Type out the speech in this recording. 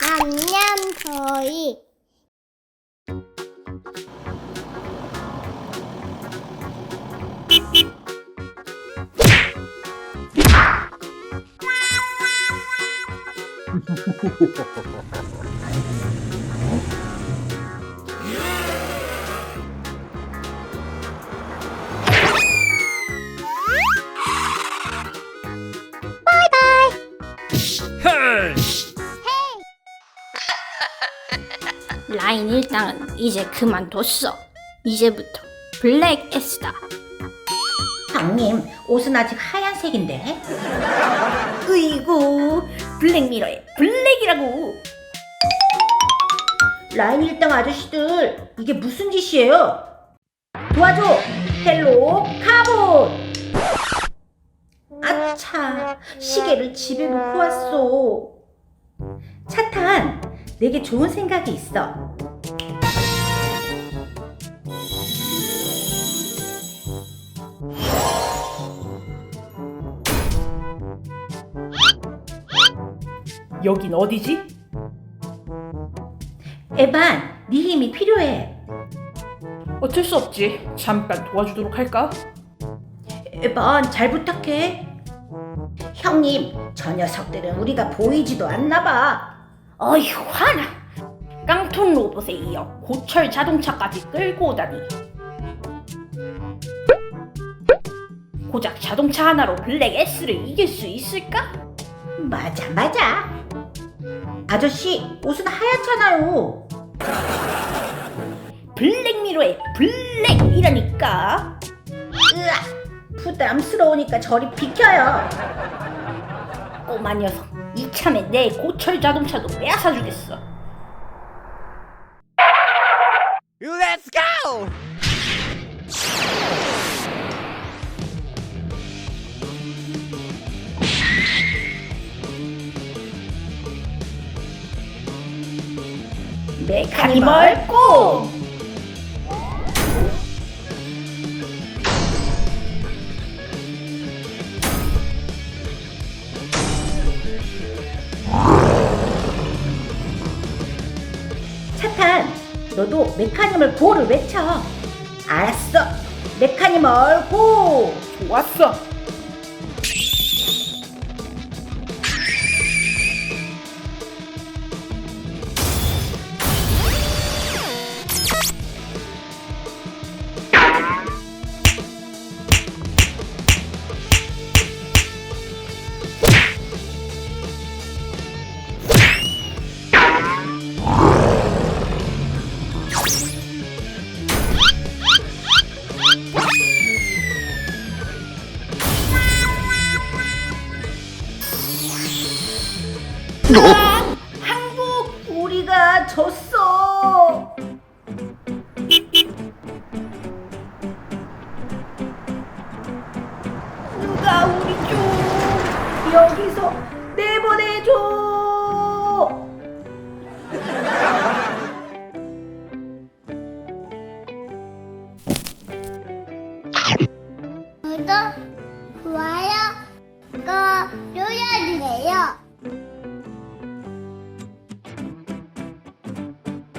안녕 저희 라인 일당은 이제 그만뒀어. 이제부터 블랙 S다. 형님, 옷은 아직 하얀색인데. 으이구, 블랙미러의 블랙이라고. 라인 일당 아저씨들, 이게 무슨 짓이에요? 도와줘! 헬로 카본! 아차, 시계를 집에 놓고 왔어. 차탄, 내게 좋은 생각이 있어. 여긴 어디지? 에반, 네 힘이 필요해. 어쩔 수 없지. 잠깐 도와주도록 할까? 에반, 잘 부탁해. 형님, 저 녀석들은 우리가 보이지도 않나 봐. 어휴 화나. 깡통 로봇에 이어 고철 자동차까지 끌고 오다니. 고작 자동차 하나로 블랙 S를 이길 수 있을까? 맞아, 맞아. 아저씨, 옷은 하얗잖아요. 블랙미러의 블랙이라니까. 으아, 부담스러우니까 저리 비켜요. 꼬마 녀석, 이참에 내 고철 자동차도 빼앗아 주겠어. Let's go! 메카니 멀고. 너도 메카니멀 고를 외쳐. 알았어. 메카니멀 고. 좋았어. 항복, 우리가 졌어. 누가 우리 좀 여기서 내보내줘. 구독